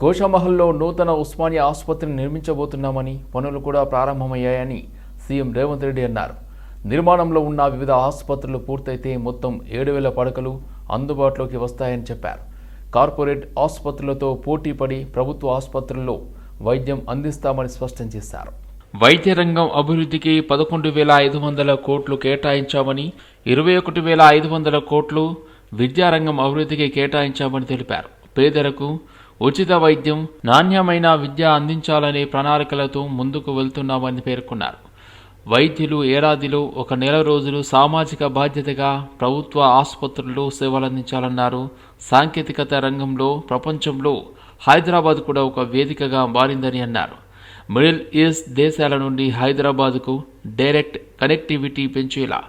గోషామహల్లో నూతన ఉస్మానియా ఆసుపత్రిని నిర్మించబోతున్నామని పనులు కూడా ప్రారంభమయ్యాయని సీఎం రేవంత్ రెడ్డి అన్నారు. నిర్మాణంలో ఉన్న వివిధ ఆసుపత్రులు పూర్తయితే మొత్తం ఏడు వేల పడకలు అందుబాటులోకి వస్తాయని చెప్పారు. కార్పొరేట్ ఆసుపత్రులతో పోటీపడి ప్రభుత్వ ఆసుపత్రుల్లో వైద్యం అందిస్తామని స్పష్టం చేశారు. వైద్య రంగం అభివృద్ధికి పదకొండు వేల ఐదు వందల కోట్లు కేటాయించామని ఇరవై ఒకటి వేల ఐదు వందల కోట్లు విద్యారంగం అభివృద్ధికి కేటాయించామని తెలిపారు. పేదలకు ఉచిత వైద్యం నాణ్యమైన విద్య అందించాలనే ప్రణాళికలతో ముందుకు వెళ్తున్నామని పేర్కొన్నారు. వైద్యులు ఏడాదిలో ఒక నెల రోజులు సామాజిక బాధ్యతగా ప్రభుత్వ ఆసుపత్రుల్లో సేవలందించాలన్నారు. సాంకేతికత రంగంలో ప్రపంచంలో హైదరాబాద్ కూడా ఒక వేదికగా మారిందని అన్నారు. మిడిల్ ఈస్ట్ దేశాల నుండి హైదరాబాద్కు డైరెక్ట్ కనెక్టివిటీ పెంచేలా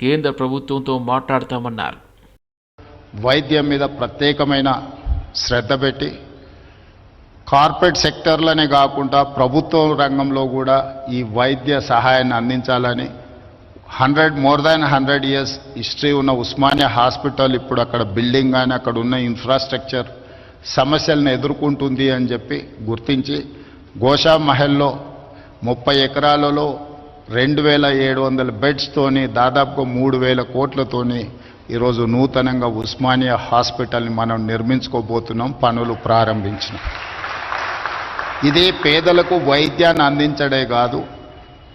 కేంద్ర ప్రభుత్వంతో మాట్లాడతామన్నారు. వైద్యం మీద ప్రత్యేకమైన శ్రద్ధ పెట్టి కార్పొరేట్ సెక్టర్లనే కాకుండా ప్రభుత్వ రంగంలో కూడా ఈ వైద్య సహాయాన్ని అందించాలని hundred more than hundred years history ఉన్న ఉస్మానియా హాస్పిటల్ ఇప్పుడు అక్కడ బిల్డింగ్ కానీ అక్కడ ఉన్న ఇన్ఫ్రాస్ట్రక్చర్ సమస్యలను ఎదుర్కొంటుంది అని చెప్పి గుర్తించి గోషా మహల్లో ముప్పై ఎకరాలలో రెండు వేల ఏడు వందల బెడ్స్తోని దాదాపుగా మూడు వేల కోట్లతోని ఈరోజు నూతనంగా ఉస్మానియా హాస్పిటల్ని మనం నిర్మించుకోబోతున్నాం పనులు ప్రారంభించినాం. ఇది పేదలకు వైద్యాన్ని అందించడే కాదు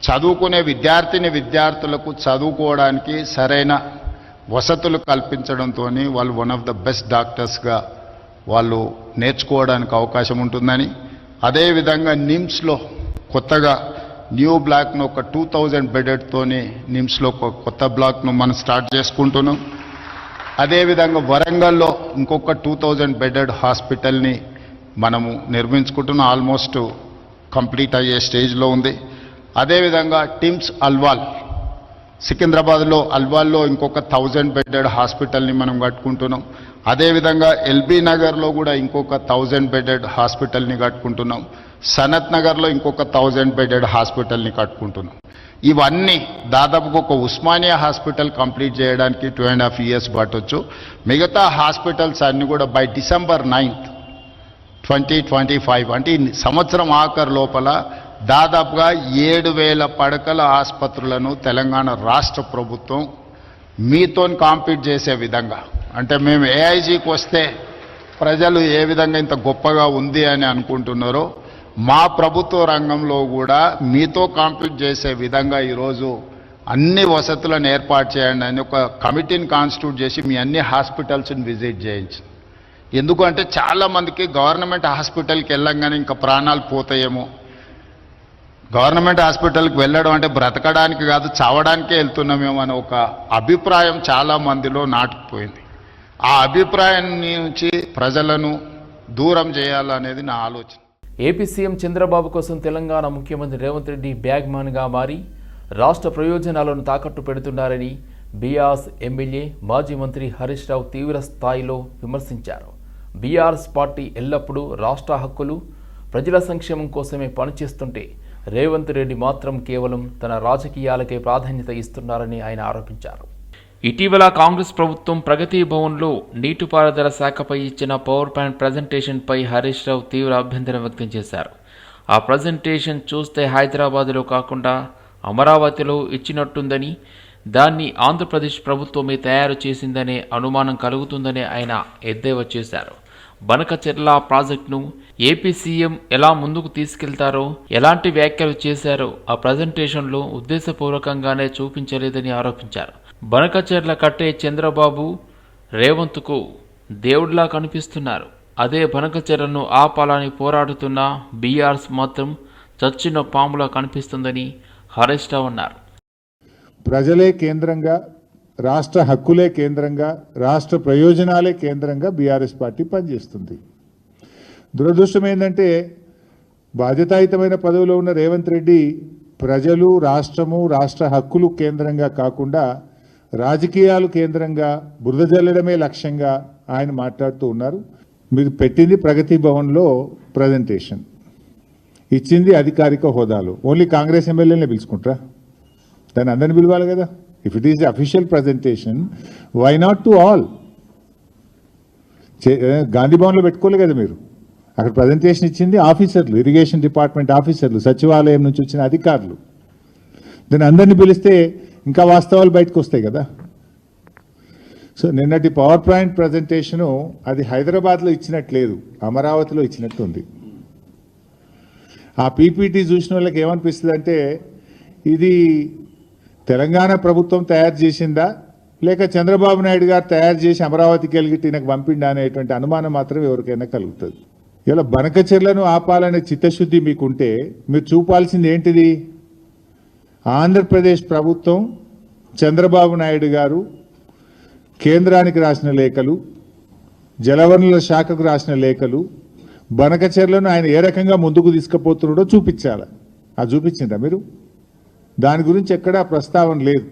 చదువుకునే విద్యార్థిని విద్యార్థులకు చదువుకోవడానికి సరైన వసతులు కల్పించడంతో వాళ్ళు వన్ ఆఫ్ ద బెస్ట్ డాక్టర్స్గా వాళ్ళు నేర్చుకోవడానికి అవకాశం ఉంటుందని. అదేవిధంగా నిమ్స్లో కొత్తగా న్యూ బ్లాక్ను ఒక టూ థౌజండ్ బెడెడ్తోని నిమ్స్లో ఒక కొత్త బ్లాక్ను మనం స్టార్ట్ చేసుకుంటున్నాం. అదేవిధంగా వరంగల్లో ఇంకొక టూ థౌజండ్ బెడెడ్ హాస్పిటల్ని మనము నిర్మించుకుంటున్న ఆల్మోస్ట్ కంప్లీట్ అయ్యే స్టేజ్లో ఉంది. అదేవిధంగా టిమ్స్ అల్వాల్ సికింద్రాబాద్లో అల్వాల్లో ఇంకొక థౌజండ్ బెడ్డెడ్ హాస్పిటల్ని మనం కట్టుకుంటున్నాం. అదేవిధంగా ఎల్బీ నగర్లో కూడా ఇంకొక థౌజండ్ బెడెడ్ హాస్పిటల్ని కట్టుకుంటున్నాం. సనత్ నగర్లో ఇంకొక థౌజండ్ బెడ్డెడ్ హాస్పిటల్ని కట్టుకుంటున్నాం. ఇవన్నీ దాదాపుగా ఒక ఉస్మానియా హాస్పిటల్ కంప్లీట్ చేయడానికి టూ అండ్ హాఫ్ ఇయర్స్ పట్టొచ్చు. మిగతా హాస్పిటల్స్ అన్ని కూడా by December ninth twenty twenty five. అంటే ఈ సంవత్సరం ఆఖరు లోపల దాదాపుగా ఏడు వేల పడకల ఆసుపత్రులను తెలంగాణ రాష్ట్ర ప్రభుత్వం మీతో కాంపీట్ చేసే విధంగా. అంటే మేము ఏఐజీకి వస్తే ప్రజలు ఏ విధంగా ఇంత గొప్పగా ఉంది అని అనుకుంటున్నారో మా ప్రభుత్వ రంగంలో కూడా మీతో కాంపీట్ చేసే విధంగా ఈరోజు అన్ని వసతులను ఏర్పాటు చేయండి అని ఒక కమిటీని కాన్స్టిట్యూట్ చేసి మీ అన్ని హాస్పిటల్స్ని విజిట్ చేయించింది. ఎందుకంటే చాలా మందికి గవర్నమెంట్ హాస్పిటల్కి వెళ్ళంగానే ఇంకా ప్రాణాలు పోతాయేమో. గవర్నమెంట్ హాస్పిటల్కి వెళ్ళడం అంటే బ్రతకడానికి కాదు చావడానికే వెళ్తున్నామేమో అనే ఒక అభిప్రాయం చాలా మందిలో నాటుకుపోయింది. ఆ అభిప్రాయం నుంచి ప్రజలను దూరం చేయాలనేది నా ఆలోచన. ఏపీ సీఎం చంద్రబాబు కోసం తెలంగాణ ముఖ్యమంత్రి రేవంత్ రెడ్డి బ్యాగ్మాన్గా మారి రాష్ట్ర ప్రయోజనాలను తాకట్టు పెడుతున్నారని బీఆర్స్ ఎమ్మెల్యే మాజీ మంత్రి హరీష్ రావు తీవ్ర స్థాయిలో విమర్శించారు. బీఆర్ఎస్ పార్టీ ఎల్లప్పుడూ రాష్ట్ర హక్కులు ప్రజల సంక్షేమం కోసమే పనిచేస్తుంటే రేవంత్ రెడ్డి మాత్రం కేవలం తన రాజకీయాలకే ప్రాధాన్యత ఇస్తున్నారని ఆయన ఆరోపించారు. ఇటీవల కాంగ్రెస్ ప్రభుత్వం ప్రగతి భవన్లో నీటిపారుదల శాఖపై ఇచ్చిన పవర్ పాయింట్ ప్రజెంటేషన్పై హరీష్ రావు తీవ్ర అభ్యంతరం వ్యక్తం చేశారు. ఆ ప్రజెంటేషన్ చూస్తే హైదరాబాద్లో కాకుండా అమరావతిలో ఇచ్చినట్టుందని దాన్ని ఆంధ్రప్రదేశ్ ప్రభుత్వమే తయారు చేసిందనే అనుమానం కలుగుతుందని ఆయన ఎద్దేవా చేశారు. బనకచెర్ల ప్రాజెక్టును ఏపీ సీఎం ఎలా ముందుకు తీసుకెళ్తారో ఎలాంటి వ్యాఖ్యలు చేశారో ఆ ప్రజెంటేషన్లో ఉద్దేశపూర్వకంగానే చూపించలేదని ఆరోపించారు. బనకచెర్ల కట్టే చంద్రబాబు రేవంత్కు దేవుడిలా కనిపిస్తున్నారు. అదే బనకచెర్లను ఆపాలని పోరాడుతున్న బీఆర్స్ మాత్రం చచ్చిన పాములా కనిపిస్తుందని హరీష్ రావు అన్నారు. ప్రజలే కేంద్రంగా రాష్ట్ర హక్కులే కేంద్రంగా రాష్ట్ర ప్రయోజనాలే కేంద్రంగా బీఆర్ఎస్ పార్టీ పనిచేస్తుంది. దురదృష్టం ఏంటంటే బాధ్యతాయుతమైన పదవిలో ఉన్న రేవంత్ రెడ్డి ప్రజలు రాష్ట్రము రాష్ట్ర హక్కులు కేంద్రంగా కాకుండా రాజకీయాలు కేంద్రంగా బురద జల్లడమే లక్ష్యంగా ఆయన మాట్లాడుతూ ఉన్నారు. మీరు పెట్టింది ప్రగతి భవన్లో ప్రజెంటేషన్ ఇచ్చింది అధికారిక హోదాలో. ఓన్లీ కాంగ్రెస్ ఎమ్మెల్యేనే పిలుచుకుంటారా? దాన్ని అందరిని పిలవాలి కదా. If it is official presentation why not to all Gandhi భవన్లో పెట్టుకోలే కదా మీరు. అక్కడ ప్రజెంటేషన్ ఇచ్చింది ఆఫీసర్లు ఇరిగేషన్ డిపార్ట్మెంట్ ఆఫీసర్లు సచివాలయం నుంచి వచ్చిన అధికారులు. దాన్ని అందరినీ పిలిస్తే ఇంకా వాస్తవాలు బయటకు వస్తాయి కదా. సో నిన్నటి పవర్ పాయింట్ ప్రజెంటేషను అది హైదరాబాద్లో ఇచ్చినట్లేదు అమరావతిలో ఇచ్చినట్టు ఉంది ఆ పీపీటీ చూసిన వాళ్ళకి ఏమనిపిస్తుంది అంటే ఇది తెలంగాణ ప్రభుత్వం తయారు చేసిందా? లేక చంద్రబాబు నాయుడు గారు తయారు చేసి అమరావతికి వెళ్ళి నాకు పంపిండా అనేటువంటి అనుమానం మాత్రం ఎవరికైనా కలుగుతుంది. ఇలా బనకచెర్లను ఆపాలనే చిత్తశుద్ధి మీకుంటే మీరు చూపాల్సింది ఏంటిది? ఆంధ్రప్రదేశ్ ప్రభుత్వం చంద్రబాబు నాయుడు గారు కేంద్రానికి రాసిన లేఖలు జలవనరుల శాఖకు రాసిన లేఖలు బనకచెర్లను ఆయన ఏ రకంగా ముందుకు తీసుకుపోతున్నాడో చూపించాలి? అది చూపించిందా మీరు? దాని గురించి ఎక్కడా ప్రస్తావన లేదు.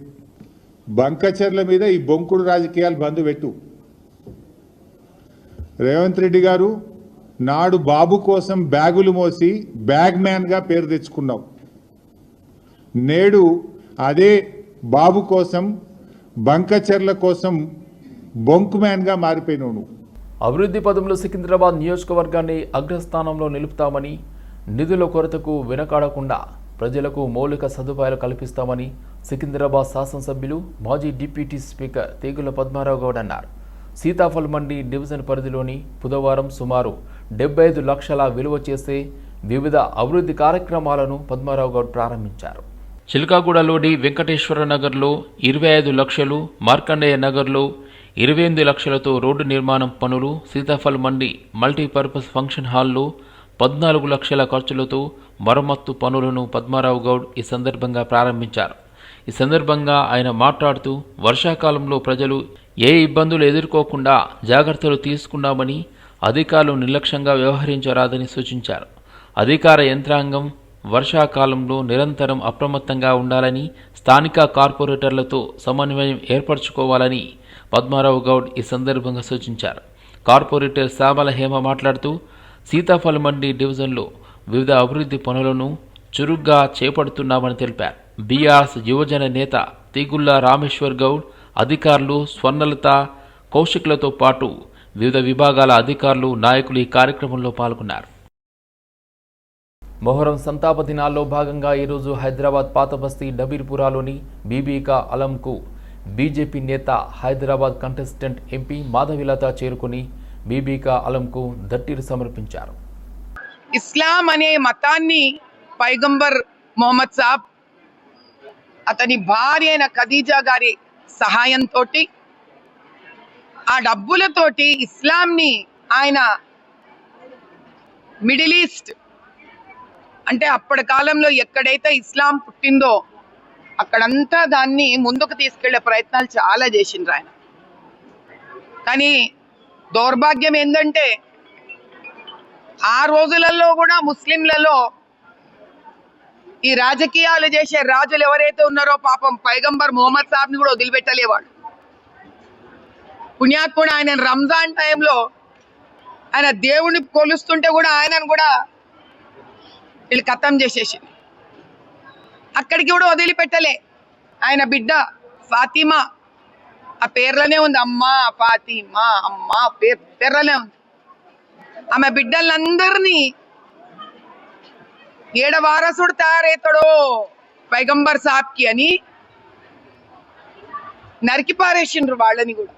బంకచెర్ల మీద ఈ బొంకుడు రాజకీయాలు బంద్ పెట్టు. రేవంత్ రెడ్డి గారు నాడు బాబు కోసం బ్యాగులు మోసి బ్యాగ్ మ్యాన్గా పేరు తెచ్చుకున్నావు. నేడు అదే బాబు కోసం బంకచెర్ల కోసం బొంకు మ్యాన్గా మారిపోయినావు నువ్వు. అభివృద్ధి పదంలో సికింద్రాబాద్ నియోజకవర్గాన్ని అగ్రస్థానంలో నిలుపుతామని నిధుల కొరతకు వెనకాడకుండా ప్రజలకు మౌలిక సదుపాయాలు కల్పిస్తామని సికింద్రాబాద్ శాసనసభ్యులు మాజీ డిప్యూటీ స్పీకర్ తీగుల పద్మారావు గౌడ్ అన్నారు. సీతాఫల్ మండి డివిజన్ పరిధిలోని బుధవారం సుమారు డెబ్బై ఐదు లక్షల విలువ చేసే వివిధ అభివృద్ధి కార్యక్రమాలను పద్మారావు గౌడ్ ప్రారంభించారు. చిలకాగూడలోని వెంకటేశ్వర నగర్లో ఇరవై ఐదు లక్షలు మార్కండేయ నగర్లో ఇరవై ఎనిమిది లక్షలతో రోడ్డు నిర్మాణం పనులు సీతాఫల్ మండి మల్టీపర్పస్ ఫంక్షన్ హాల్లో పద్నాలుగు లక్షల ఖర్చులతో మరమ్మత్తు పనులను పద్మారావు గౌడ్ ఈ సందర్భంగా ప్రారంభించారు. ఈ సందర్భంగా ఆయన మాట్లాడుతూ వర్షాకాలంలో ప్రజలు ఏ ఇబ్బందులు ఎదుర్కోకుండా జాగ్రత్తలు తీసుకున్నామని అధికారులు నిర్లక్ష్యంగా వ్యవహరించరాదని సూచించారు. అధికార యంత్రాంగం వర్షాకాలంలో నిరంతరం అప్రమత్తంగా ఉండాలని స్థానిక కార్పొరేటర్లతో సమన్వయం ఏర్పరచుకోవాలని పద్మారావు గౌడ్ ఈ సందర్భంగా సూచించారు. కార్పొరేటర్ శ్యామల హేమ మాట్లాడుతూ సీతాఫలం మండి డివిజన్లో వివిధ అభివృద్ధి పనులను చురుగ్గా చేపడుతున్నామని తెలిపారు. బీఆర్ఎస్ యువజన నేత తీగుల్లా రామేశ్వర్ గౌడ్ అధికారులు స్వర్ణలత కౌశిక్లతో పాటు వివిధ విభాగాల అధికారులు నాయకులు ఈ కార్యక్రమంలో పాల్గొన్నారు. మొహరం సంతాప దినాల్లో భాగంగా ఈరోజు హైదరాబాద్ పాతబస్తీ డబీర్పురాలోని బీబీకా అలంకు బీజేపీ నేత హైదరాబాద్ కంటెస్టెంట్ ఎంపీ మాధవిలత చేరుకుని బీబీకా అలంకు దట్టిలు సమర్పించారు. ఇస్లాం అనే మతాన్ని పైగంబర్ మొహమ్మద్ సాబ్ అతని భార్య అయిన ఖదీజా గారి సహాయంతో ఆ డబ్బులతోటి ఇస్లాంని ఆయన మిడిల్ ఈస్ట్ అంటే అప్పటి కాలంలో ఎక్కడైతే ఇస్లాం పుట్టిందో అక్కడంతా దాన్ని ముందుకు తీసుకెళ్ళే ప్రయత్నాలు చాలా చేసిండ్రు ఆయన. కానీ దౌర్భాగ్యం ఏంటంటే ఆ రోజులలో కూడా ముస్లింలలో ఈ రాజకీయాలు చేసే రాజులు ఎవరైతే ఉన్నారో పాపం పైగంబర్ మొహమ్మద్ సాబ్ని కూడా వదిలిపెట్టలేవాడు. పుణ్యాత్ముడు ఆయన రంజాన్ టైంలో ఆయన దేవుని కొలుస్తుంటే కూడా ఆయనను కూడా వీళ్ళు కథం చేసేసి అక్కడికి కూడా వదిలిపెట్టలే. ఆయన బిడ్డ ఫాతిమా ఆ పేర్లోనే ఉంది. అమ్మా ఫాతిమా అమ్మా పేరు పేర్లోనే ఉంది. ఆమె బిడ్డలందరినీ ఏడ వారసుడు తయారవుతాడో పైగంబర్ సాబ్కి అని నరికి పారేసిండ్రు వాళ్ళని కూడా.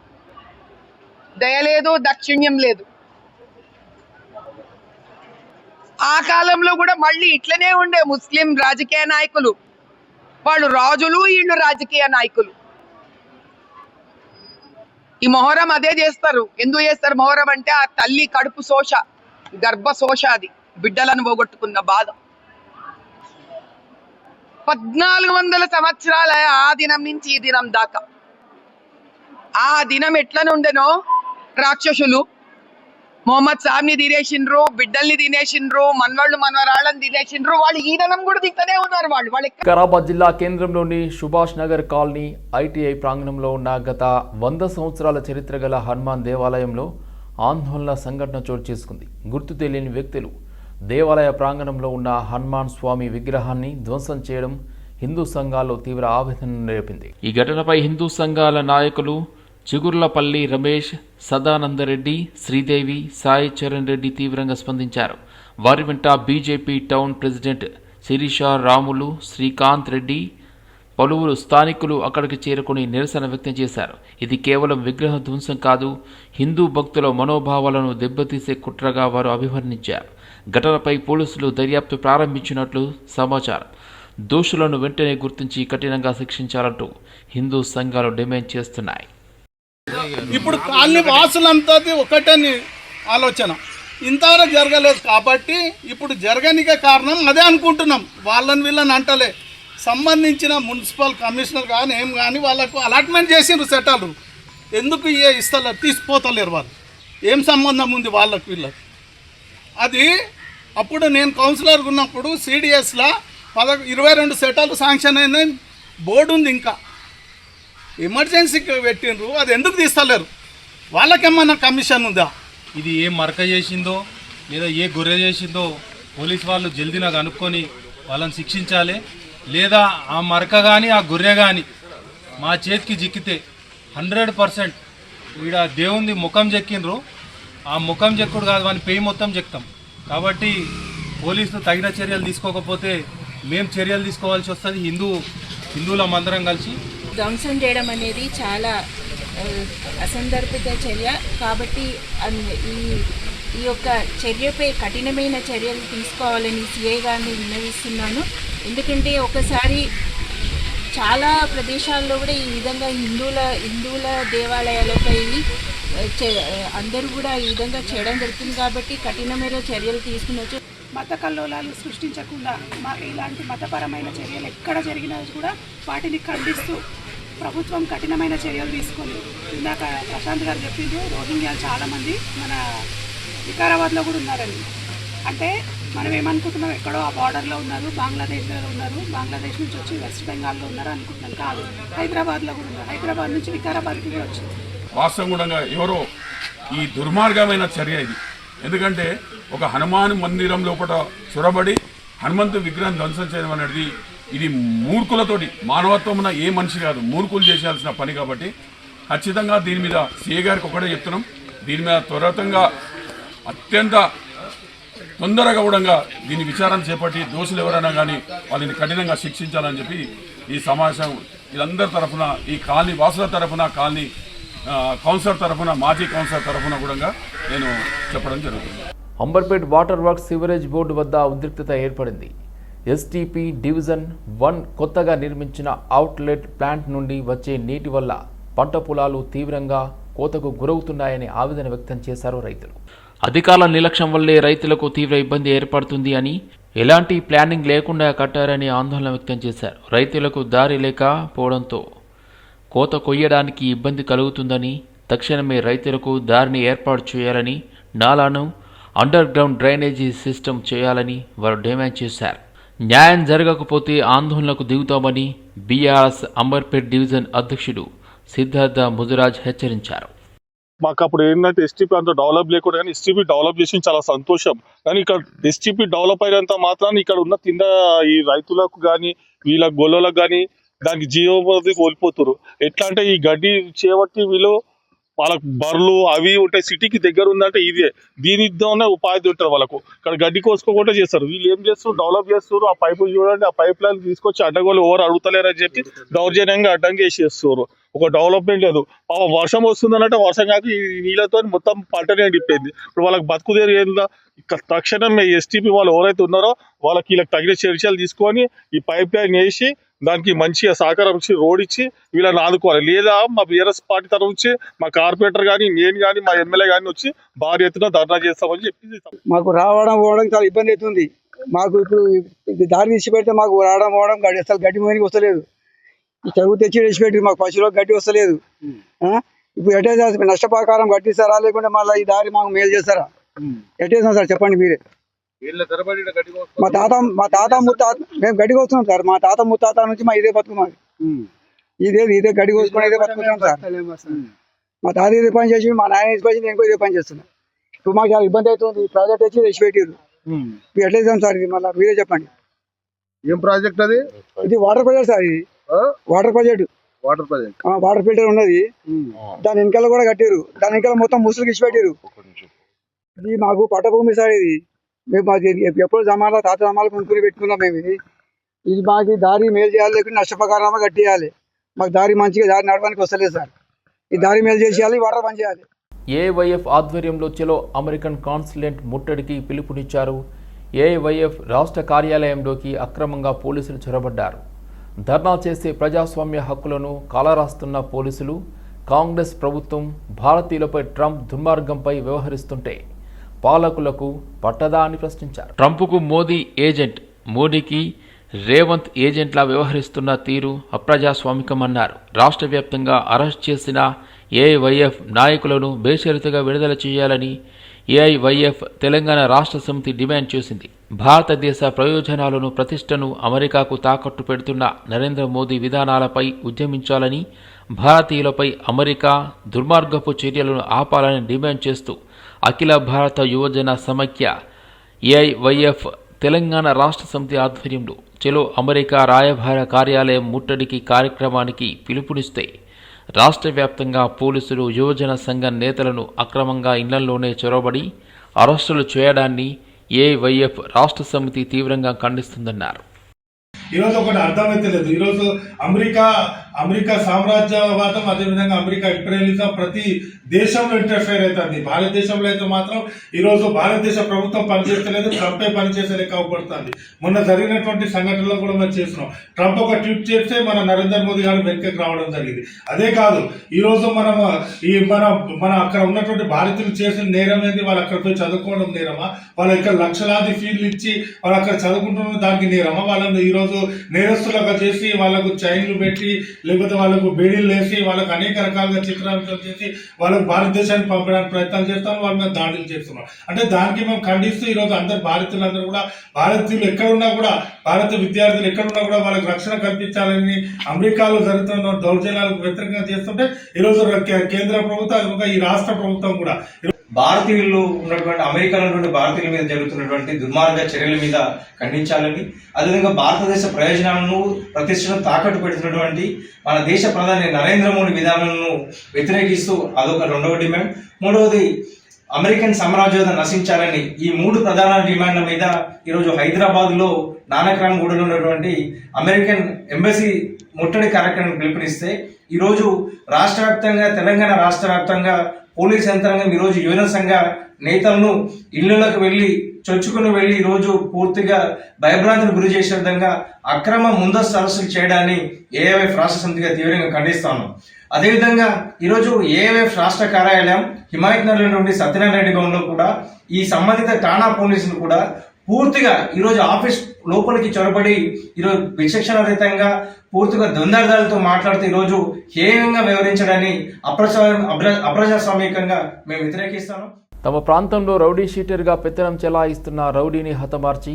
దయలేదు దక్షిణ్యం లేదు. ఆ కాలంలో కూడా మళ్ళీ ఇట్లనే ఉండే ముస్లిం రాజకీయ నాయకులు. వాళ్ళు రాజులు వీళ్ళు రాజకీయ నాయకులు. ఈ మొహరం అదే చేస్తారు. ఎందుకు చేస్తారు? మొహరం అంటే ఆ తల్లి కడుపు శోష గర్భ శోష అది. బిడ్డలను పోగొట్టుకున్న బాధ. పద్నాలుగు వందల సంవత్సరాల ఆ దినం నుంచి ఈ దినం దాకా. ఆ దినం ఎట్లనుండెనో రాక్షసులు మొహమ్మద్ సాబ్ని తినేసిండ్రు బిడ్డల్ని తినేసిండ్రు మనవాళ్ళు మనవరాళ్ళని తినేసిండ్రు వాళ్ళు ఈ దినం కూడా తింటనే ఉన్నారు వాళ్ళు. వాళ్ళు వికారాబాద్ జిల్లా కేంద్రంలోని సుభాష్ నగర్ కాలనీ ఐటీఐ ప్రాంగణంలో ఉన్న గత వంద సంవత్సరాల చరిత్ర గల హనుమాన్ దేవాలయంలో ఆందోళన సంఘటన చోటు చేసుకుంది. గుర్తు తెలియని వ్యక్తులు దేవాలయ ప్రాంగణంలో ఉన్న హనుమాన్ స్వామి విగ్రహాన్ని ధ్వంసం చేయడం హిందూ సంఘాల్లో తీవ్ర ఆవేదన రేపింది. ఈ ఘటనపై హిందూ సంఘాల నాయకులు చిగుర్లపల్లి రమేష్ సదానందరెడ్డి శ్రీదేవి సాయి చరణ్ రెడ్డి తీవ్రంగా స్పందించారు. వారి వెంట BJP town president Sirisha Ramulu Srikanth Reddy పలువురు స్థానికులు అక్కడికి చేరుకుని నిరసన వ్యక్తం చేశారు. ఇది కేవలం విగ్రహ ధ్వంసం కాదు హిందూ భక్తుల మనోభావాలను దెబ్బతీసే కుట్రగా వారు అభివర్ణించారు. ఘటనపై పోలీసులు దర్యాప్తు ప్రారంభించినట్లు సమాచారం. దోషులను వెంటనే గుర్తించి కఠినంగా శిక్షించాలంటూ హిందూ సంఘాలు డిమాండ్ చేస్తున్నాయి. ఇప్పుడు కాలనీ వాసులంతా ఒకటని ఆలోచన. ఇంతవరకు జరగలేదు కాబట్టి ఇప్పుడు జరగనికే కారణం అదే అనుకుంటున్నాం. వాళ్ళని వీళ్ళని అంటలే. సంబంధించిన మున్సిపల్ కమిషనర్ కానీ ఏం కానీ వాళ్ళకు అలాట్మెంట్ చేసిండ్రు సెటాలు. ఎందుకు ఏ ఇస్తలేరు తీసిపోతలేరు వాళ్ళు. ఏం సంబంధం ఉంది వాళ్ళకు వీళ్ళకి? అది అప్పుడు నేను కౌన్సిలర్గా ఉన్నప్పుడు సిడిఎస్లో పద ఇరవై రెండు సెటాలు శాంక్షన్ అయినాయి. బోర్డు ఉంది ఇంకా. ఎమర్జెన్సీకి పెట్టిండ్రు అది ఎందుకు తీస్తలేరు? వాళ్ళకేమన్నా కమిషన్ ఉందా? ఇది ఏ మరక చేసిందో లేదా ఏ గొర్రె చేసిందో పోలీస్ వాళ్ళు జల్దిన కనుక్కొని వాళ్ళని శిక్షించాలి. లేదా ఆ మరక కానీ ఆ గొర్రె కానీ మా చేతికి చిక్కితే హండ్రెడ్ పర్సెంట్ ఈడ దేవుంది ముఖం చెక్కిండ్రు. ఆ ముఖం చెక్కుడు కాదు వాని పెయి మొత్తం చెక్తాం. కాబట్టి పోలీసులు తగిన చర్యలు తీసుకోకపోతే మేము చర్యలు తీసుకోవాల్సి వస్తుంది. హిందూ హిందువులం అందరం కలిసి ధ్వంసం చేయడం అనేది చాలా అసందర్భిత చర్య. కాబట్టి ఈ ఈ యొక్క చర్యపై కఠినమైన చర్యలు తీసుకోవాలని సిఐ గారిని విన్నవిస్తున్నాను. ఎందుకంటే ఒకసారి చాలా ప్రదేశాల్లో కూడా ఈ విధంగా హిందువుల హిందువుల దేవాలయాలపై అందరూ కూడా ఈ విధంగా చేయడం జరుగుతుంది కాబట్టి కఠినమైన చర్యలు తీసుకునొచ్చు. మత కల్లోలాలు సృష్టించకుండా మా ఇలాంటి మతపరమైన చర్యలు ఎక్కడ జరిగినా కూడా వాటిని ఖండిస్తూ ప్రభుత్వం కఠినమైన చర్యలు తీసుకుంది ఇందాక ప్రశాంత్ గారు చెప్పిండ్రు రోహింగ్యాలు చాలామంది మన వికారాబాద్లో కూడా ఉన్నారండి. అంటే మనం ఏమనుకుంటున్నాం ఎక్కడో ఆ బార్డర్లో ఉన్నారు బంగ్లాదేశ్లో ఉన్నారు బంగ్లాదేశ్ నుంచి వచ్చి వెస్ట్ బెంగాల్లో ఉన్నారు అనుకుంటున్నాం కాదు. హైదరాబాద్లో కూడా ఉన్నారు. హైదరాబాద్ నుంచి వికారాబాద్కి కూడా వచ్చింది వాస్తవంగా ఎవరో ఈ దుర్మార్గమైన చర్య ఇది. ఎందుకంటే ఒక హనుమాన్ మందిరం లోపల చొరబడి హనుమంతు విగ్రహం ధ్వంసం చేయడం అనేది ఇది మూర్ఖులతోటి మానవత్వమున ఏ మనిషి కాదు మూర్ఖులు చేయాల్సిన పని కాబట్టి ఖచ్చితంగా దీని మీద సీఏ గారికి ఒకటే చెప్తున్నాం. దీని మీద త్వరతంగా అత్యంత తొందరగా కూడా దీని విచారణ చేపట్టి దోషులు ఎవరైనా కానీ వాళ్ళని కఠినంగా శిక్షించాలని చెప్పి ఈ సమావేశం వీళ్ళందరి తరఫున ఈ కాలనీ వాసుల తరఫున కాలనీ కౌన్సిలర్ తరఫున మాజీ కౌన్సిలర్ తరఫున కూడా నేను చెప్పడం జరుగుతుంది. Amberpet water works sewerage board వద్ద ఉద్రిక్తత ఏర్పడింది. ఎస్టీపీ డివిజన్ వన్ కొత్తగా నిర్మించిన అవుట్లెట్ ప్లాంట్ నుండి వచ్చే నీటి వల్ల పంట పొలాలు తీవ్రంగా కోతకు గురవుతున్నాయని ఆవేదన వ్యక్తం చేశారు రైతులు. అధికారుల నిర్లక్ష్యం వల్లే రైతులకు తీవ్ర ఇబ్బంది ఏర్పడుతుంది అని ఎలాంటి ప్లానింగ్ లేకుండా కట్టారని ఆందోళన వ్యక్తం చేశారు. రైతులకు దారి లేకపోవడంతో కోత కొయ్యడానికి ఇబ్బంది కలుగుతుందని తక్షణమే రైతులకు దారిని ఏర్పాటు చేయాలని నాలాను అండర్ గ్రౌండ్ డ్రైనేజీ సిస్టమ్ చేయాలని వారు డిమాండ్ చేశారు. న్యాయం జరగకపోతే ఆందోళనకు దిగుతామని బీఆర్ఎస్ అంబర్పేట్ డివిజన్ అధ్యక్షుడు సిద్ధార్థ ముజరాజ్ హెచ్చరించారు. మాకు అప్పుడు ఏంటంటే ఎస్టీపీ అంత డెవలప్ లేకుండా కానీ ఎస్టీపీ డెవలప్ చేసి చాలా సంతోషం. కానీ ఇక్కడ ఎస్టీపీ డెవలప్ అయినంత మాత్రాన్ని ఇక్కడ ఉన్న కింద ఈ రైతులకు కానీ వీళ్ళ గొల్లలకు కానీ దానికి జీవోపతి కోల్పోతారు ఎట్లా అంటే ఈ గడ్డి చేపట్టి వీళ్ళు వాళ్ళకు బర్రెలు అవి ఉంటాయి సిటీకి దగ్గర ఉందంటే ఇదే. దీనితోనే ఉపాధి ఉంటారు వాళ్ళకు. ఇక్కడ గడ్డి కోసుకోకుండా చేస్తారు. వీళ్ళు ఏం చేస్తారు డెవలప్ చేస్తారు ఆ పైపులు చూడండి ఆ పైప్ లైన్ తీసుకొచ్చి అడ్డగోలు ఎవరు అడుగుతలేరని చెప్పి దౌర్జన్యంగా అడ్డంగా వేసేస్తారు ఒక డెవలప్మెంట్ లేదు. పాపం వర్షం వస్తుందనంటే వర్షం కాక ఈ నీళ్ళతో మొత్తం పంటనే నిండిపోయింది. ఇప్పుడు వాళ్ళకి బతుకుదేరు ఏందా? ఇక తక్షణం ఎస్టీపీ వాళ్ళు ఎవరైతే ఉన్నారో వాళ్ళకి వీళ్ళకి తగిన చర్యలు తీసుకొని ఈ పైప్ లైన్ వేసి దానికి మంచిగా సహకారం ఇచ్చి రోడ్ ఇచ్చి వీళ్ళని ఆదుకోవాలి. లేదా మా బీఆర్ఎస్ పార్టీ తరఫు నుంచి మా కార్పొరేటర్ కానీ నేను కానీ మా ఎమ్మెల్యే కానీ వచ్చి భారీ ఎత్తున ధర్నా చేస్తామని చెప్పి మాకు రావడం పోవడం చాలా ఇబ్బంది అవుతుంది. మాకు ఇప్పుడు దారి తీసి పెడితే మాకు రావడం పోవడం గడ్డి అసలు గడ్డి మోనికి వస్తలేదు. ఈ చెరువు తెచ్చి తెచ్చిపెట్టి మాకు పశువులకు గడ్డి వస్తలేదు. ఆ? ఇప్పుడు ఎటే? నష్టపరిహారం కట్టిస్తారా లేకుంటే మళ్ళీ ఈ దారి మాకు మేలు చేస్తారా? ఎట్టేసాం సార్ చెప్పండి మీరే. మా తాత మా తాత ముత్తాత మేము గడ్డి కోస్తున్నాం సార్. మా తాత ముత్తాత నుంచి మా ఇదే బతుకున్నాం ఇదే ఇదే గడ్డి కోసుకొని ఇదే బతుకుతున్నాం సార్. మా తాత ఇదే పని చేసి మా నాయన ఇదే పని నేను ఇదే పని చేస్తున్నా. ఇప్పుడు మాకు చాలా ఇబ్బంది అవుతుంది. ఈ ప్రాజెక్ట్ వచ్చి తెచ్చిపెట్టారు ఇప్పుడు ఎట్లా చేద్దాం సార్? ఇది మళ్ళీ మీరే చెప్పండి. ఏం ప్రాజెక్ట్ అది? ఇది వాటర్ ప్రాజెక్ట్ సార్ ఇది. Water project. వాటర్ ప్రజెంట్ ఆ, వాటర్ ఫిల్టర్ ఉన్నది. దాని వెనకాల కూడా కట్టారు దాని వెనకాల మొత్తం ముసులు ఇచ్చి పెట్టారు ఇది మాకు పట్టభూమి సార్ ఇది. మేము మాది ఎప్పుడు జమాలో తాత జమాలా కొనుక్కుని పెట్టుకున్నాం మేము ఇది. ఇది మాకు ఈ దారి మేలు చేయాలి లేకుంటే నష్టపకారమా కట్టేయాలి. మాకు దారి మంచిగా దారి నడవడానికి వస్తలేదు సార్. ఈ దారి మేలు చేసేయాలి వాటర్ పని చేయాలి ఏవైఎఫ్ ఆధ్వర్యంలో చెలో అమెరికన్ కాన్సులేట్ ముట్టడికి పిలుపునిచ్చారు. ఏవైఎఫ్ రాష్ట్ర కార్యాలయంలోకి అక్రమంగా పోలీసులు చొరబడ్డారు. ధర్నా చేసే ప్రజాస్వామ్య హక్కులను కాలరాస్తున్న పోలీసులు కాంగ్రెస్ ప్రభుత్వం భారతీయులపై ట్రంప్ దుర్మార్గంపై వ్యవహరిస్తుంటే పాలకులకు పట్టదా అని ప్రశ్నించారు. ట్రంప్కు మోదీ ఏజెంట్ మోడీకి రేవంత్ ఏజెంట్లా వ్యవహరిస్తున్న తీరు అప్రజాస్వామికమన్నారు. రాష్ట్ర వ్యాప్తంగా అరెస్ట్ చేసిన ఏఐవైఎఫ్ నాయకులను బేషరతుగా విడుదల చేయాలని ఏఐవైఎఫ్ తెలంగాణ రాష్ట్ర సమితి డిమాండ్ చేసింది. భారతదేశ ప్రయోజనాలను ప్రతిష్టను అమెరికాకు తాకట్టు పెడుతున్న నరేంద్ర మోదీ విధానాలపై ఉద్యమించాలని భారతీయులపై అమెరికా దుర్మార్గపు చర్యలను ఆపాలని డిమాండ్ చేస్తూ అఖిల భారత యువజన సమైక్య ఏఐవైఎఫ్ తెలంగాణ రాష్ట్ర సమితి ఆధ్వర్యంలో చెలో అమెరికా రాయభార కార్యాలయం ముట్టడికి కార్యక్రమానికి పిలుపునిస్తే రాష్ట్ర వ్యాప్తంగా పోలీసులు యువజన సంఘం నేతలను అక్రమంగా ఇళ్ళలోనే చొరబడి అరెస్టులు చేయడాన్ని ఏవైఎఫ్ రాష్ట్ర సమితి తీవ్రంగా ఖండిస్తుందన్నారు. ఈరోజు ఒకటి అర్థమైతే లేదు. ఈరోజు అమెరికా అమెరికా సామ్రాజ్యవాదం అదేవిధంగా అమెరికా ఇంపీరియలిజం ప్రతి దేశంలో ఇంటర్ఫేర్ అవుతుంది. భారతదేశంలో అయితే మాత్రం ఈరోజు భారతదేశ ప్రభుత్వం పనిచేస్తలేదు ట్రంపే పనిచేసే లెక్క అవపడుతుంది మొన్న జరిగినటువంటి సంఘటనలో కూడా మనం చేస్తున్నాం. ట్రంప్ ఒక ట్వీట్ చేస్తే మన నరేంద్ర మోదీ గారు వెనక్కి రావడం జరిగింది. అదే కాదు ఈరోజు మనం ఈ మన మన అక్కడ ఉన్నటువంటి భారతీయులు చేసిన నేరం ఏంది వాళ్ళు అక్కడ పోయి చదువుకోవడం నేరమా? వాళ్ళు ఇక్కడ లక్షలాది ఫీజులు ఇచ్చి వాళ్ళు అక్కడ చదువుకుంటున్న దానికి నేరమా? వాళ్ళని ఈరోజు నేరస్తులుగా చేసి వాళ్ళకు చైన్లు పెట్టి లేకపోతే వాళ్ళకు బేడీలు వేసి వాళ్ళకు అనేక రకాలుగా చిత్రాంశాలు చేసి వాళ్ళకు భారతదేశానికి పంపడానికి ప్రయత్నాలు చేస్తాం వాళ్ళ మీద దాడులు చేస్తున్నాం. అంటే దానికి మేము ఖండిస్తూ ఈరోజు అందరు భారతీయులందరూ కూడా భారతీయులు ఎక్కడున్నా కూడా భారత విద్యార్థులు ఎక్కడున్నా కూడా వాళ్ళకి రక్షణ కల్పించాలని అమెరికాలో జరుగుతున్న దౌర్జన్యాలకు వ్యతిరేకంగా చేస్తుంటే ఈరోజు కేంద్ర ప్రభుత్వం ఈ రాష్ట్ర ప్రభుత్వం కూడా భారతీయులు ఉన్నటువంటి అమెరికాలో ఉన్నటువంటి భారతీయుల మీద జరుగుతున్నటువంటి దుర్మార్గ చర్యల మీద ఖండించాలని అదేవిధంగా భారతదేశ ప్రయోజనాలను ప్రతిష్టను తాకట్టు పెడుతున్నటువంటి మన దేశ ప్రధాని నరేంద్ర మోడీ విధానాలను వ్యతిరేకిస్తూ అదొక రెండవ డిమాండ్. మూడవది అమెరికన్ సామ్రాజ్యత నశించాలని ఈ మూడు ప్రధాన డిమాండ్ల మీద ఈరోజు హైదరాబాద్లో నానక్రామ్ గూడలో ఉన్నటువంటి అమెరికన్ ఎంబసీ ముట్టడి కార్యక్రమం పిలుపునిస్తే ఈరోజు రాష్ట్ర వ్యాప్తంగా తెలంగాణ రాష్ట్ర వ్యాప్తంగా పోలీస్ యంత్రాంగం ఈరోజు యువన సంఘ నేతలను ఇళ్ళలోకి వెళ్ళి చొచ్చుకుని వెళ్ళి ఈరోజు పూర్తిగా భయభ్రాంతులు గురి చేసే విధంగా అక్రమ ముందస్తు అరెస్టులు చేయడాన్ని ఏఎఫ్ రాష్ట్ర సమితిగా తీవ్రంగా ఖండిస్తాను అదేవిధంగా ఈరోజు ఏఎఫ్ రాష్ట్ర కార్యాలయం హిమాయత్ నగర్ నుండి సత్యనారాయణ రెడ్డి భవన్లో కూడా ఈ సంబంధిత ఠాణా పోలీసులు కూడా పూర్తిగా ఈరోజు ఆఫీస్ లోపలికి చొరబడి ఈరోజు విచక్షణ రహితంగా పూర్తిగా ద్వందార్థాలతో మాట్లాడుతూ ఈరోజు హేయంగా వివరించడాన్ని అప్రజా అప్రజాస్వామికంగా మేము వ్యతిరేకిస్తాము తమ ప్రాంతంలో రౌడీ షీటర్గా పెత్తనం చెలాయిస్తున్న రౌడీని హతమార్చి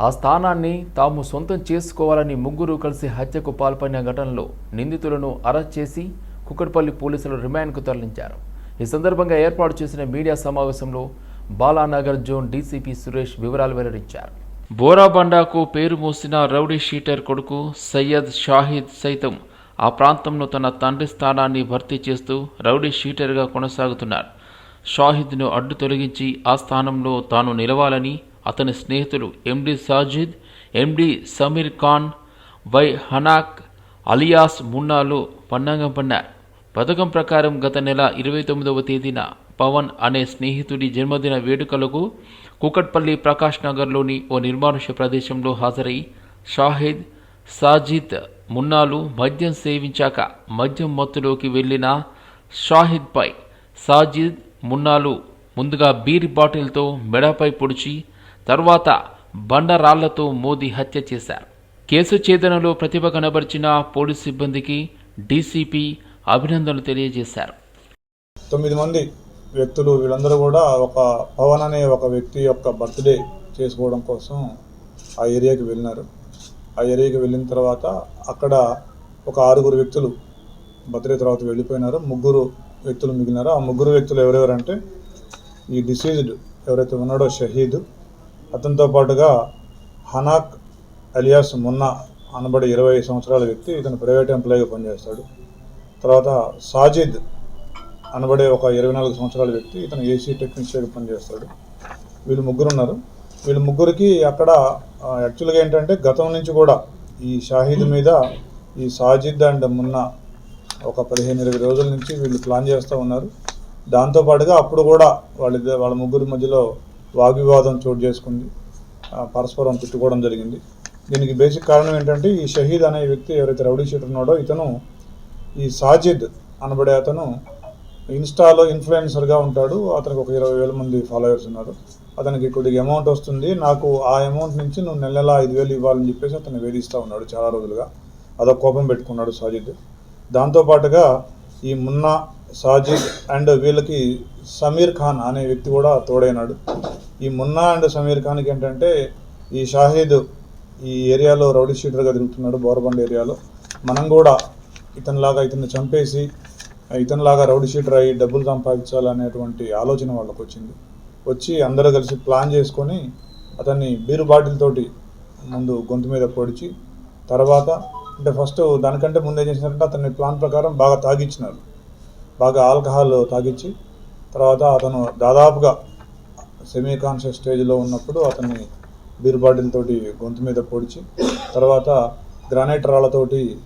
ఆ స్థానాన్ని తాము సొంతం చేసుకోవాలని ముగ్గురు కలిసి హత్యకు పాల్పడిన ఘటనలో నిందితులను అరెస్ట్ చేసి కుక్కట్పల్లి పోలీసులు రిమాండ్కు తరలించారు. ఈ సందర్భంగా ఏర్పాటు చేసిన మీడియా సమావేశంలో బాలానగర్ జోన్ డీసీపీ సురేష్ వివరాలు వెల్లడించారు. బోరాబండాకు పేరు మోసిన రౌడీ షీటర్ కొడుకు సయ్యద్ షాహిద్ సైతం ఆ ప్రాంతంలో తన తండ్రి స్థానాన్ని భర్తీ చేస్తూ రౌడీ షీటర్గా కొనసాగుతున్నారు. షాహిద్ను అడ్డు తొలగించి ఆ స్థానంలో తాను నిలవాలని అతని స్నేహితులు MD Sajid MD Sameer Khan Y హనాక్ alias మున్నాలు పన్నాగం పన్నారు. పథకం ప్రకారం గత నెల ఇరవై తొమ్మిదవ తేదీన పవన్ అనే స్నేహితుడి జన్మదిన వేడుకలకు కుకట్పల్లి ప్రకాష్ నగర్లోని ఓ నిర్మానుష్య ప్రదేశంలో హాజరై షాహిద్ సాజిద్ మున్నాలు మద్యం సేవించాక మద్యం మత్తులోకి వెళ్ళిన షాహిద్పై సాజిద్ మున్నాలు ముందుగా బీర్ బాటిల్తో మెడపై పొడిచి తర్వాత బండరాళ్ళతో మోదీ హత్య చేశారు. కేసు ఛేదనలో ప్రతిభ కనబరిచిన పోలీస్ సిబ్బందికి డీసీపీ అభినందనలు తెలియజేశారు. తొమ్మిది మంది వ్యక్తులు వీళ్ళందరూ కూడా ఒక పవన్ అనే ఒక వ్యక్తి యొక్క బర్త్డే చేసుకోవడం కోసం ఆ ఏరియాకి వెళ్ళినారు. ఆ ఏరియాకి వెళ్ళిన తర్వాత అక్కడ ఒక ఆరుగురు వ్యక్తులు బర్త్డే తర్వాత వెళ్ళిపోయినారు. ముగ్గురు వ్యక్తులు మిగిలినారు. ఆ ముగ్గురు వ్యక్తులు ఎవరెవరంటే ఈ డిసీజ్డ్ ఎవరైతే ఉన్నాడో షహీద్ అతనితో పాటుగా హనాక్ అలియాస్ మున్నా అనబడి ఇరవై సంవత్సరాల వ్యక్తి ఇతను ప్రైవేట్ ఎంప్లాయీగా పనిచేస్తాడు. తర్వాత సాజిద్ అనబడే ఒక ఇరవై నాలుగు సంవత్సరాల వ్యక్తి ఇతను ఏసీ టెక్నీషియన్గా పనిచేస్తాడు. వీళ్ళు ముగ్గురు ఉన్నారు వీళ్ళు ముగ్గురికి అక్కడ యాక్చువల్గా ఏంటంటే గతం నుంచి కూడా ఈ షాహీద్ మీద ఈ సాజిద్ అండ్ మున్న ఒక పదిహేను ఇరవై రోజుల నుంచి వీళ్ళు ప్లాన్ చేస్తూ ఉన్నారు. దాంతోపాటుగా అప్పుడు కూడా వాళ్ళ వాళ్ళ ముగ్గురి మధ్యలో వాగ్వివాదం చోటు చేసుకుంది. పరస్పరం తిట్టుకోవడం జరిగింది. దీనికి బేసిక్ కారణం ఏంటంటే ఈ షహీద్ అనే వ్యక్తి ఎవరైతే రౌడీ షీటర్ ఉన్నాడో ఇతను ఈ సాజిద్ అనబడే అతను ఇన్స్టాలో ఇన్ఫ్లుయెన్సర్గా ఉంటాడు. అతనికి ఒక ఇరవై వేల మంది ఫాలోవర్స్ ఉన్నారు. అతనికి కొద్దిగా అమౌంట్ వస్తుంది. నాకు ఆ అమౌంట్ నుంచి నువ్వు నెల నెల ఐదు వేలు ఇవ్వాలని చెప్పేసి అతను వేధిస్తూ ఉన్నాడు చాలా రోజులుగా. అదొక కోపం పెట్టుకున్నాడు సాజిద్. దాంతోపాటుగా ఈ మున్నా సాజిద్ అండ్ వీళ్ళకి సమీర్ ఖాన్ అనే వ్యక్తి కూడా తోడైనాడు. ఈ మున్నా అండ్ సమీర్ ఖాన్కి ఏంటంటే ఈ షాహీద్ ఈ ఏరియాలో రౌడీ షీటర్గా తిరుగుతున్నాడు బోర్బండ్ ఏరియాలో. మనం కూడా ఇతనిలాగా ఇతన్ని చంపేసి ఇతనిలాగా రౌడీ షీటర్ అయ్యి డబ్బులు సంపాదించాలనేటువంటి ఆలోచన వాళ్ళకి వచ్చింది వచ్చి అందరూ కలిసి ప్లాన్ చేసుకొని అతన్ని బీరు బాటిల్తోటి ముందు గొంతు మీద పొడిచి తర్వాత అంటే ఫస్ట్ దానికంటే ముందు ఏం చేసినారంటే అతన్ని ప్లాన్ ప్రకారం బాగా తాగిచ్చినారు. బాగా ఆల్కహాల్ తాగిచ్చి తర్వాత అతను దాదాపుగా సెమీ కాన్షియస్ స్టేజ్లో ఉన్నప్పుడు అతన్ని బీర్ బాటిల్ తోటి గొంతు మీద పొడిచి తర్వాత గ్రానైట్ రాళ్ళతోటి